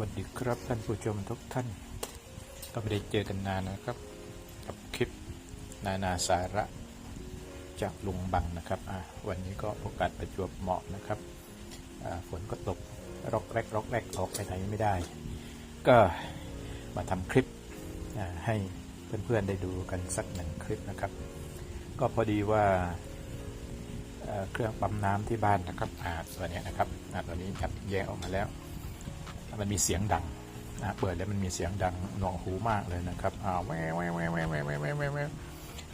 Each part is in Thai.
วัสดีครับท่านผู้ชมทุกท่าน ก็ไม่ได้เจอกันนานนะครับ กับคลิปนานาสาระจากลุงบังนะครับวันนี้ก็โอกาสประจวบเหมาะนะครับฝนก็ตกรอกแรกรอกแรกออกไปไหนไม่ได้ ก็มาทำคลิปให้เพื่อนๆได้ดูกันสักหนึ่งคลิปนะครับ ก็พอดีว่าเครื่องปั๊มน้ำที่บ้านนะครับตัวนี้นะครับตัวนี้ครับแยกออกมาแล้ว มันมีเสียงดังนะเปิดแล้วมันมีเสียงดังหนวงหูมากเลยนะครับอ้าวแววแววแววแววแววแววแวว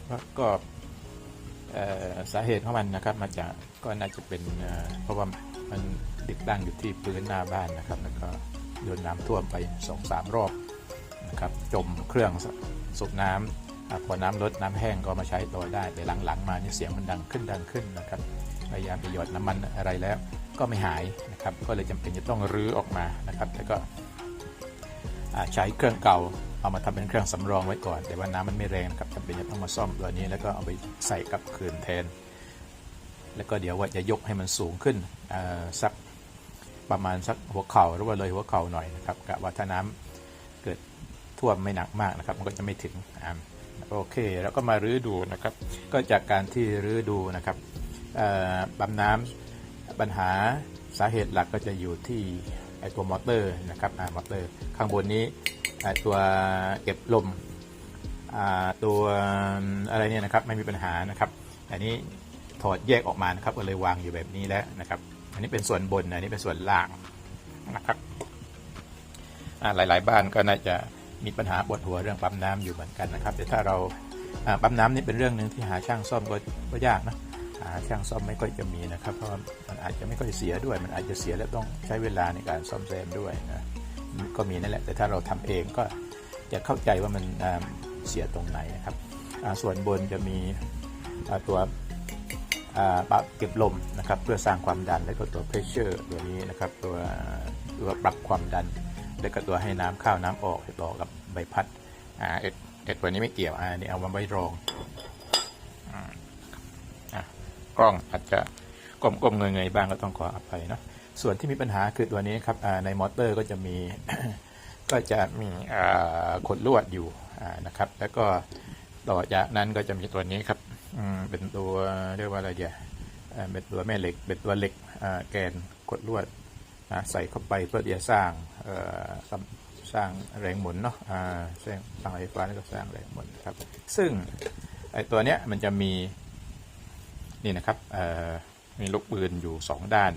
แล้วก็สาเหตุของมันนะครับ มาจากก็น่าจะเป็นเพราะว่ามันติดตั้งอยู่ที่พื้นหน้าบ้านนะครับแล้วก็โดนน้ำท่วมไปสองสามรอบนะครับจมเครื่องสูบน้ำพอน้ำลดน้ำแห้งก็มาใช้ต่อได้แต่หลังๆ มานี่เสียงมันดังขึ้นดังขึ้นนะครับพยายามไปหยดน้ำมันอะไรแล้ว ก็ไม่หายนะครับ ก็เลยจำเป็นจะต้องรื้อออกมานะครับแล้วก็ใช้เครื่องเก่าเอามาทำเป็นเครื่องสำรองไว้ก่อน แต่ว่าน้ำมันไม่แรงนะครับจำเป็นจะต้องมาซ่อมตัวนี้แล้วก็เอาไปใส่กับคืนแทน แล้วก็เดี๋ยวว่าจะยกให้มันสูงขึ้นสักประมาณสักหัวเข่าหรือว่าเลยหัวเข่าหน่อยนะครับกะว่าถ้าน้ำเกิดท่วมไม่หนักมากนะครับ มันก็จะไม่ถึงอ่าโอเค แล้วก็มารื้อดูนะครับ ก็จากการที่รื้อดูนะครับเอ่อปั๊มน้ำ ปัญหาสาเหตุหลักก็จะอยู่ที่ไอตัวมอเตอร์นะครับอ่ามอเตอร์ ข้างบนนี้ไอตัวเก็บลมตัวอะไรเนี่ยนะครับไม่มีปัญหานะครับอันนี้ถอดแยกออกมานะครับก็เลยวางอยู่แบบนี้แล้วนะครับ อันนี้เป็นส่วนบนอันนี้เป็นส่วนล่างนะครับหลายๆ บ้านก็น่าจะมีปัญหาปวดหัวเรื่องปั๊มน้ำอยู่เหมือนกันนะครับ แต่ถ้าเราปั๊มน้ำนี่เป็นเรื่องหนึ่งที่หาช่างซ่อมก็ยากนะ หาช่างซ่อมไม่ค่อยจะมีนะครับ เพราะมันอาจจะไม่ค่อยเสียด้วย มันอาจจะเสียแล้วต้องใช้เวลาในการซ่อมแซมด้วยนะก็มีนั่นแหละ แต่ถ้าเราทำเองก็จะเข้าใจว่ามันเสียตรงไหนนะครับ ส่วนบนจะมีตัวปรับเก็บลมนะครับเพื่อสร้างความดันแล้วก็ตัว pressure ตัวนี้นะครับตัวตัวปรับความดัน แล้วก็ตัวให้น้ำเข้าน้ำออกต่อกับใบพัดอ่าเอ็ดเอ็ดตัวนี้ไม่เกี่ยวอ่านี่เอามาไว้รอง กล้องอาจจะกลมๆเงยๆบ้างก็ต้องขออภัยนะส่วนที่มีปัญหาคือตัวนี้ครับในมอเตอร์ก็จะมีก็จะมีขดลวดอยู่นะครับ แล้วก็ต่อจากนั้นก็จะมีตัวนี้ครับเป็นตัวเรียกว่าอะไรเดียเป็นตัวแม่เหล็กเป็นตัวเหล็กแกนกดลวดใส่เข้าไปเพื่อที่จะสร้างสร้างแรงหมุนเนาะสร้างพลังไฟฟ้าแล้วก็สร้างแรงหมุนครับ ซึ่งไอตัวเนี้ยมันจะมี นี่นะครับมีลูกปืนอยู่สองด้าน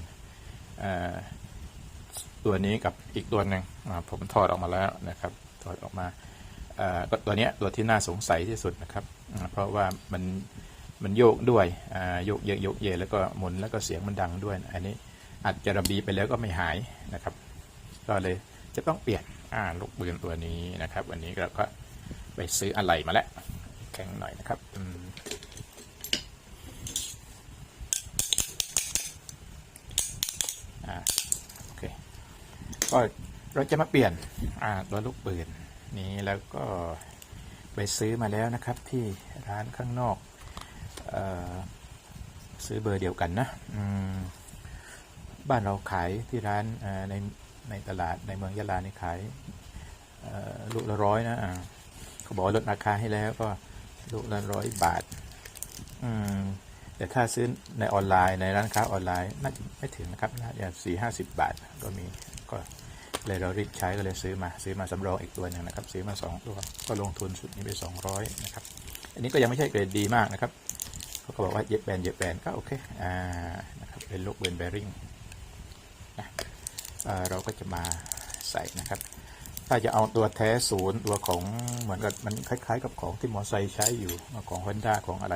ตัวนี้กับอีกตัวหนึ่งผมถอดออกมาแล้วนะครับถอดออกมาก็ตัวนี้ตัวที่น่าสงสัยที่สุดนะครับ เพราะว่ามันมันโยกด้วยโยกเยอะโยกเยะแล้วก็หมุนแล้วก็เสียงมันดังด้วย อันนี้อาจจะระบีไปแล้วก็ไม่หายนะครับ ก็เลยจะต้องเปลี่ยนลูกปืนตัวนี้นะครับ วันนี้เราก็ไปซื้ออะไรมาแล้วแข็งหน่อยนะครับอืมอ่าโอเค ก็เราจะมาเปลี่ยนตัวลูกปืนนี้แล้วก็ไปซื้อมาแล้วนะครับที่ร้านข้างนอกออซื้อเบอร์เดียวกันนะบ้านเราขายที่ร้านในในตลาดในเมืองยะลานี่ขายลูกละร้อยนะเขาบอกลดราคาให้แล้วก็ลูกละร้อยบาทแต่ถ้าซื้อในออนไลน์ในร้านค้าออนไลน์น่าจะไม่ถึงนะครับน่าจะสี่ห้าสิบบาทก็มี ก็เลยเรารีบใช้ก็เลยซื้อมาซื้อมาสำรองอีกตัวหนึ่งนะครับ ซื้อมาสองตัว ก็ลงทุนสุดนี้ไปสองร้อยนะครับ อันนี้ก็ยังไม่ใช่เกรดดีมากนะครับเขาก็บอกว่าเย็บแบนเย็บแบนก็โอเคอ่านะครับเป็นลูกเบนแบริ่งเอ่อเราก็จะมาใส่นะครับ ถ้าจะเอาตัวแท้ศูนย์ตัวของเหมือนกับมันคล้าย ๆ กับของที่มอไซค์ใช้อยู่ของฮอนด้าของอะไร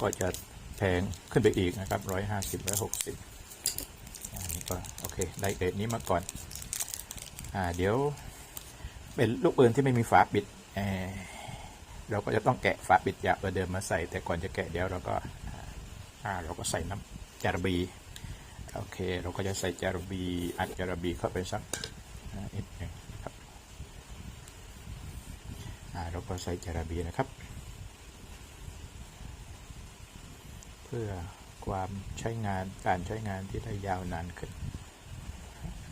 ก็จะแพงขึ้นไปอีกนะครับร้อยห้าสิบร้อยหกสิบ อนนี้ก็โอเค ได้เกรดนี้มาก่อน อ่า เดี๋ยว เป็นลูกปืนที่ไม่มีฝาปิดเออเราก็จะต้องแกะฝาปิดจากตัวเดิมมาใส่ แต่ก่อนจะแกะเดี๋ยวเราก็ อ่า เราก็ใส่น้ำจารบี โอเค เราก็จะใส่จารบี อัดจารบีเข้าไปสักนิดหนึ่งครับ อ่า เราก็ใส่จารบีนะครับ เพื่อ ความใช้งานการใช้งานที่ได้ยาวนานขึ้น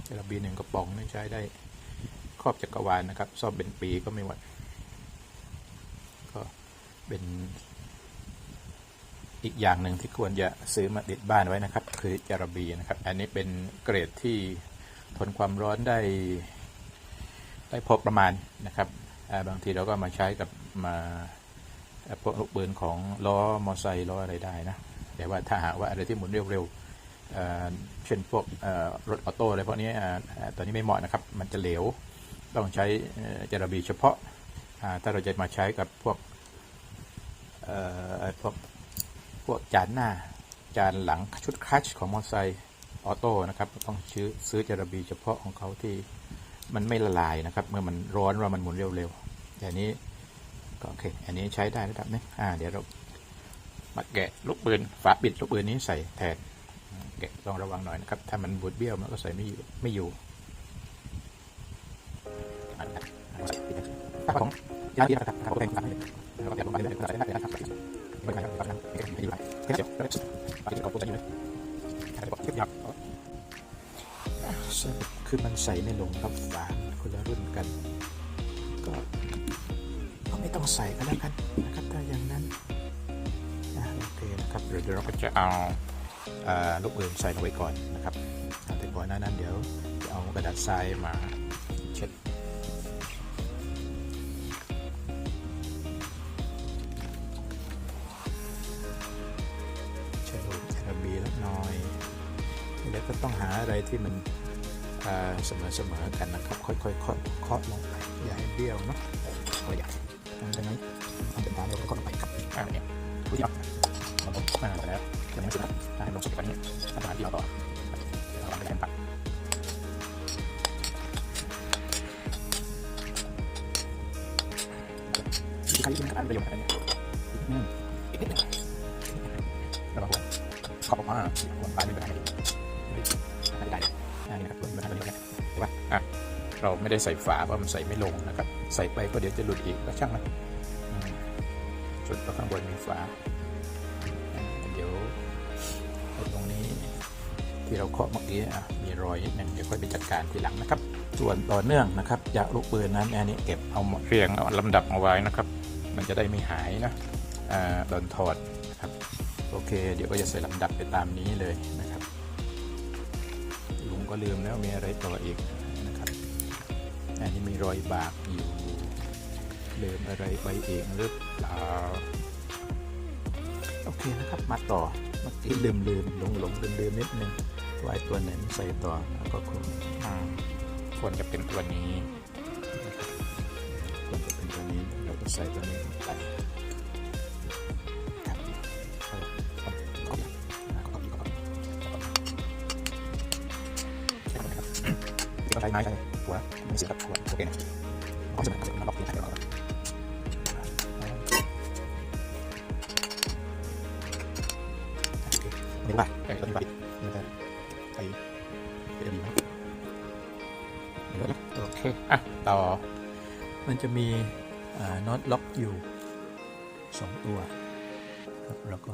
จระบีหนึ่งกระป๋องนี่ใช้ได้ครอบจักรวาลนะครับซ่อมเป็นปีก็ไม่หมดก็เป็นอีกอย่างหนึ่งที่ควรจะซื้อมาติดบ้านไว้นะครับ คือจระบีนะครับ อันนี้เป็นเกรดที่ทนความร้อนได้ได้พอประมาณนะครับบางทีเราก็มาใช้กับมาพวกลูกปืนของล้อมอไซค์ล้ออะไรได้นะ แต่ว่าถ้าหากว่าอะไรที่หมุนเร็วๆเเช่นพวกรถออโต้อะไรพวกนี้ตอนนี้ไม่เหมาะนะครับ มันจะเหลว ต้องใช้เอ่อจระบีเฉพาะาถ้าเราจะมาใช้กับพวกพวกพวกจานหน้า จานหลังชุดคลัชของมอเตอร์ไซค์ออโต้นะครับ ต้องซื้อซื้อจระบีเฉพาะของเขาที่มันไม่ละลายนะครับ เมื่อมันร้อนว่ามันหมุนเร็วๆแต่อันนี้ก็โอเค อันนี้ใช้ได้ระดับหนึงอ่า เดี๋ยวเรา มาแกะลูกปืนฝาปิดลูกปืนนี้ใส่แทนแกะต้องระวังหน่อยนะครับ ถ้ามันบูดเบี้ยวมันก็ใส่ไม่อยู่ไม่อยู่อะอะอะใส่นะครับถ้าของยาที่นะครับถ้าเขาเป็นฝาปิดแล้วก็แกะลงไปเลยก็ใส่ได้เลยนะครับไม่เป็นไรครับไม่เป็นไรไม่อยู่ไรแค่เดี๋ยวเราจะฝาปิดเอาตัวใส่อยู่เลยแค่เดียวเทียบยับคือมันใส่ไม่ลงครับฝาคนละรุ่นกัน ก็ก็ไม่ต้องใส่ก็แล้วกัน ดี๋ยวเราก็จะเอาลูกปืนใส่ลงไปก่อนนะครับแต่ก่อนหน้านั้นเดี๋ยวจะเอากระดาษทรายมาเช็ดเช็ดลูกเจลาบีแล้วหน่อยแล้วก็ต้องหาอะไรที่มันเสมอเสมอๆกันนะครับ ค่อยๆเคาะลงไปอย่าให้เบี้ยวเนาะก็อย่าดังนั้นทำเป็นตามเราก็ลงไปครับอ่าเนี่ยดูที่เอา เราต้องมาแล้วยังไม่สุดนะให้ลงสุดกันนี้ทำงานที่เราต่อเดี๋ยวเราไปแทนปัดที่ใครที่มันอ่านประโยชน์อะไรเนี่ยอืมอีกนิดนึงแล้วก็หัวขอบออกมาหัวปลายเป็นไรไม่ได้อันนี้นะครับรวมกันตัวนี้เห็นปะอะเราไม่ได้ใส่ฝาเพราะมันใส่ไม่ลงนะครับ ใส่ไปก็เดี๋ยวจะหลุดอีกก็ช่างมันส่วนข้างบนมีฝา ที่เราเคาะเมื่อกี้มีรอยนิดนึงเดี๋ยวค่อยไปจัดการทีหลังนะครับ ส่วนต่อเนื่องนะครับจาลูกปืนนั้นอันนี้เก็บเอามาเรียงเอาลำดับเอาไว้นะครับ มันจะได้ไม่หายนะโดนถอดนะครับโอเค เดี๋ยวก็จะใส่ลำดับไปตามนี้เลยนะครับลุงก็ลืมแล้วมีอะไรต่ออีกนะครับอันนี้มีรอยบากอยู่ลืมอะไรไปเองหรือเปล่าโอเคนะครับมาต่อ มื่อกี้ลืมลืมหลงหลงลืมลืมนิดนึงว่าไอ้ตัวไหนมันใส่ต่อแล้วก็คงอ่าควรจะเป็นตัวนี้นะครับควรจะเป็นตัวนี้เราก็ใส่ตัวนี้ลงไปครับเอาเอาเอาเอาเอาเอาเอาใช่ไหมครับที่เขาใช้ไม้ใช่หัวไม่เสียครับหัวโอเคนะเอาสมัยเอาสมัยมาล็อกที่ใช้ก่ นนี่ว่าไอ้ตัวนี้ไปนี่แต่ไอ้เป็นดีมั้งโอเคอะต่อ มันจะมีน็อตล็อกอยู่สองตัวครับแล้วก็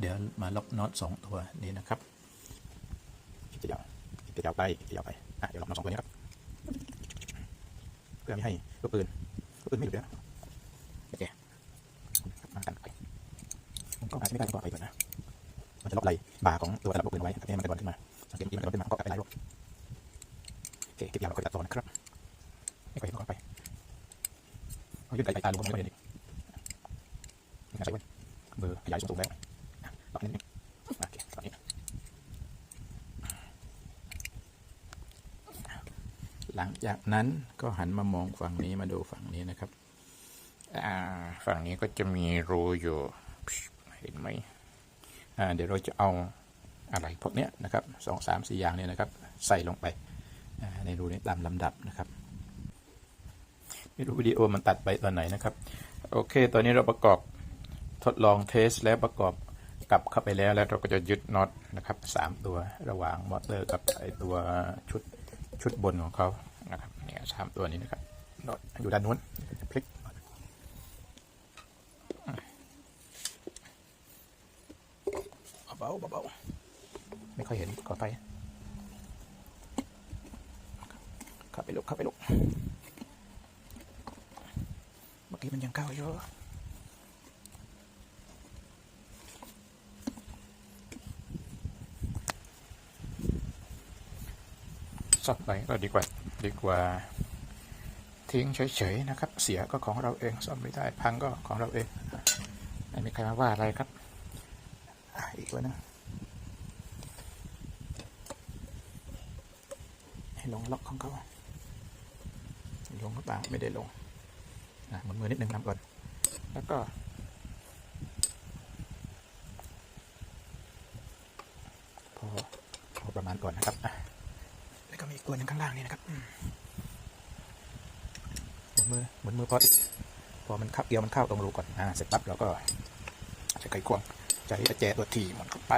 เดี๋ยวมาล็อกน็อตสองตัวนี้นะครับจะยาวจะยาวไปจะยาวไปอะเดี๋ยวเรามาสองตัวนี้ครับเพื่อไม่ให้ลูกปืนลูกปืนไม่หลุดแล้วโอเคมากันไปผมก็อาจจะไม่ได้ก็ไปก่อนนะ มันจะล็อกไหลบ่าของตัวสลับปืนไว้ให้มันกระดอนขึ้นมาสังเกตเมื่อกี้มันกระดอนขึ้นมาก็กลับไปหลายรอบโอเคเก็บยาวเราค่อยตัดต่อนะครับไม่ค่อยเห็นก็ไปเอายื่นไกลๆตาลงก็ไม่ค่อยเห็นอีกนี่ใช่ไหมเบอร์ขยายสูงๆแล้วอะล็อกนิดนึงโอเคตอนนี้หลังจากนั้นก็หันมามองฝั่งนี้มาดูฝั่งนี้นะครับ ฝั่งนี้ก็จะมีรูอยู่ เห็นไหม เดี๋ยวเราจะเอาอะไรพวกนี้นะครับสองสามสี่อย่างเนี่ยนะครับ ใส่ลงไปในรูนี้ตามลำดับนะครับไม่รู้วิดีโอมันตัดไปตอนไหนนะครับ โอเค ตอนนี้เราประกอบทดลองเทสแล้วประกอบกลับเข้าไปแล้วแล้วเราก็จะยึดน็อตนะครับสามตัวระหว่างมอเตอร์กับไอตัวชุดชุดบนของเขานะครับเนี่ยสามตัวนี้นะครับน็อตอยู่ด้านนู้นจะพลิกเบาๆเบาๆไม่ค่อยเห็นขอไปเข้าไปลุกเข้าไปลุกเมื่อกี้มันยังเข้าเยอะซ่อมไปก็ดีกว่าดีกว่าทิ้งเฉยๆนะครับ เสียก็ของเราเองซ่อมไม่ได้พังก็ของเราเองไม่มีใครมาว่าอะไรครับ อีกวันนึงให้ลงล็อกของเขาลงหรือเปล่าไม่ได้ลงอะหมุนมือนิดนึงนำก่อน แล้วก็ พอพอประมาณก่อนนะครับแล้วก็มีอีกตัวหนึงข้างล่างนี่นะครับอืมหมุนมือหมุนมือพอพอมันเข้าเกียวมันเข้าตรงรูก่อนอ่าเสร็จปั๊บเราก็ใช้ไขควง ใช้ประแจตัวทีหมุนเข้าไป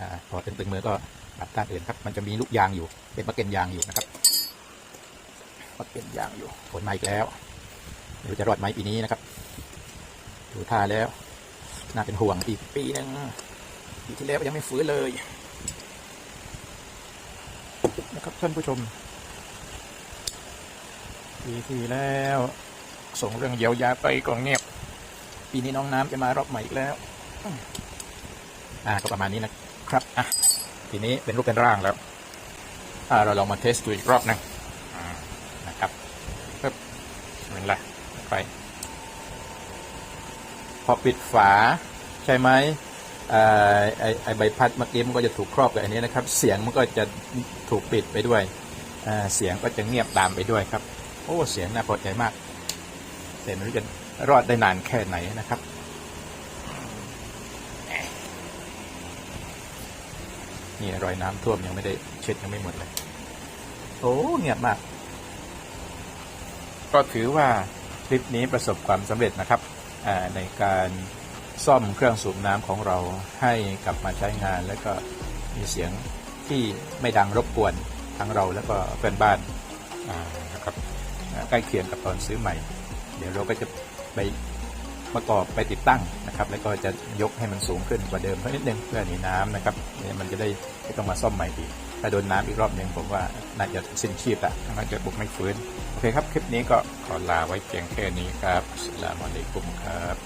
อ่าพอตึงๆมือก็ปัดด้านอื่นครับ มันจะมีลูกยางอยู่ เป็นมะเก็นยางอยู่นะครับมะเก็นยางอยู่ผลมาอีกแล้วไม่รู้จะรอดไหมปีนี้นะครับ ดูท่าแล้ว น่าเป็นห่วงอีกปีหนึ่งปีที่แล้วยังไม่ฟื้นเลยนะครับท่านผู้ชมปีที่แล้ว ส่งเรื่องเยียวยาไปก็เงียบ ปีนี้น้องน้ำจะมารอบใหม่อีกแล้ว อ่าก็ประมาณนี้นะครับอะทีนี้เป็นรูปเป็นร่างแล้ว อ่า เราลองมาเทสดูอีกรอบหนึงอ่านะครับปึ๊บเป็นไรไป พอปิดฝาใช่ไหมอ่าไอไอใบพัดเมื่อกี้มันก็จะถูกครอบกับอันนี้นะครับ เสียงมันก็จะถูกปิดไปด้วย เสียงก็จะเงียบตามไปด้วยครับ โอ้ เสียงน่าพอใจมาก แต่ไม่รู้จะรอดได้นานแค่ไหนนะครับนี่รอยน้ำท่วมยังไม่ได้เช็ดยังไม่หมดเลย โอ้เงียบมาก ก็ถือว่าคลิปนี้ประสบความสำเร็จนะครับในการซ่อมเครื่องสูบน้ำของเราให้กลับมาใช้งาน แล้วก็มีเสียงที่ไม่ดังรบกวนทั้งเราแล้วก็เพื่อนบ้านนะครับใกล้เคียงกับตอนซื้อใหม่ ดี๋ยวเราก็จะไปประกอบไปติดตั้งนะครับ แล้วก็จะยกให้มันสูงขึ้นกว่าเดิมเพิ่มนิดนึงเพื่อหนีน้ำนะครับเนี่ยมันจะได้ไม่ต้องมาซ่อมใหม่อีกถ้าโดนน้ำอีกรอบหนึ่งผมว่าน่าจะสิ้นชีพละน่าจะบุกไม่ฟื้น โอเคครับ คลิปนี้ก็ขอลาไว้เพียงแค่นี้ครับสลามอะลัยกุมครับ